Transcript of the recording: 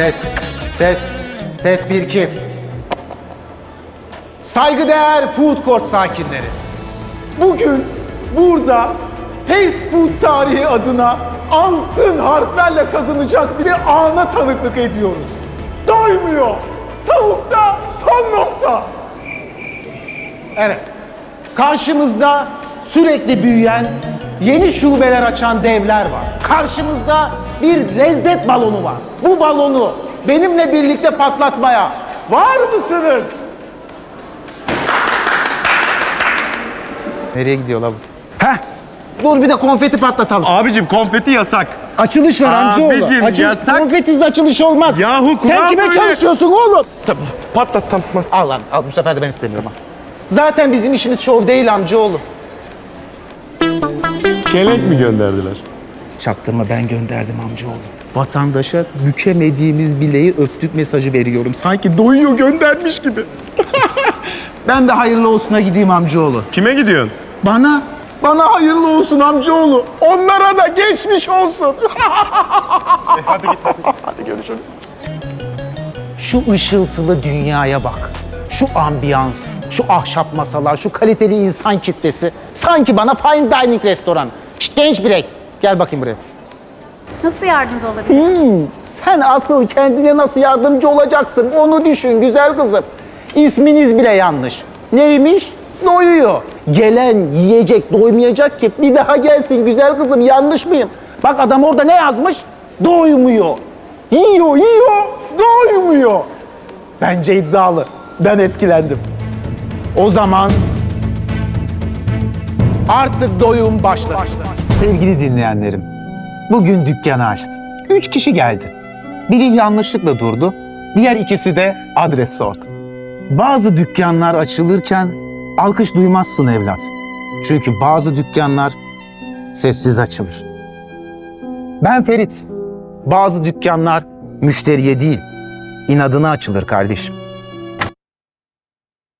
Ses, ses, ses 1 2. Saygıdeğer food court sakinleri. Bugün burada fast food tarihi adına altın harflerle kazanacak bir ana tanıklık ediyoruz. Doymuyor. Tavukta son nokta. Evet. Karşımızda sürekli büyüyen, yeni şubeler açan devler var. Karşımızda bir lezzet balonu var. Bu balonu benimle birlikte patlatmaya var mısınız? Nereye gidiyor lan bu? Heh. Dur bir de konfeti patlatalım. Abicim konfeti yasak. Açılış var amcaoğlu. Abicim, Açılış, yasak. konfetiz açılış olmaz. Yahu Sen kime böyle. çalışıyorsun oğlum? Tamam, patlat tamam. Al lan al bu sefer de ben istemiyorum. Zaten bizim işimiz şov değil amcaoğlu. Çelenk mi gönderdiler? Çaktırma ben gönderdim amcaoğlu. Vatandaşa bükemediğimiz bileği öptük mesajı veriyorum. Sanki doyuyor göndermiş gibi. ben de hayırlı olsuna gideyim amcaoğlu. Kime gidiyorsun? Bana, bana hayırlı olsun amcaoğlu. Onlara da geçmiş olsun. hadi git hadi. Hadi görüşürüz. Şu ışıltılı dünyaya bak. Şu ambiyans, şu ahşap masalar, şu kaliteli insan kitlesi. Sanki bana fine dining restoran. Genç birey. Gel bakayım buraya. Nasıl yardımcı olabilirim? Sen asıl kendine nasıl yardımcı olacaksın onu düşün güzel kızım. İsminiz bile yanlış. Neymiş? Doyuyor. Gelen yiyecek doymayacak ki bir daha gelsin güzel kızım yanlış mıyım? Bak adam orada ne yazmış? Doymuyor. Yiyor yiyor doymuyor. Bence iddialı. Ben etkilendim. O zaman artık doyum başlasın. Sevgili dinleyenlerim, bugün dükkanı açtım. Üç kişi geldi. Biri yanlışlıkla durdu, diğer ikisi de adres sordu. Bazı dükkanlar açılırken alkış duymazsın evlat. Çünkü bazı dükkanlar sessiz açılır. Ben Ferit. Bazı dükkanlar müşteriye değil, inadına açılır kardeşim.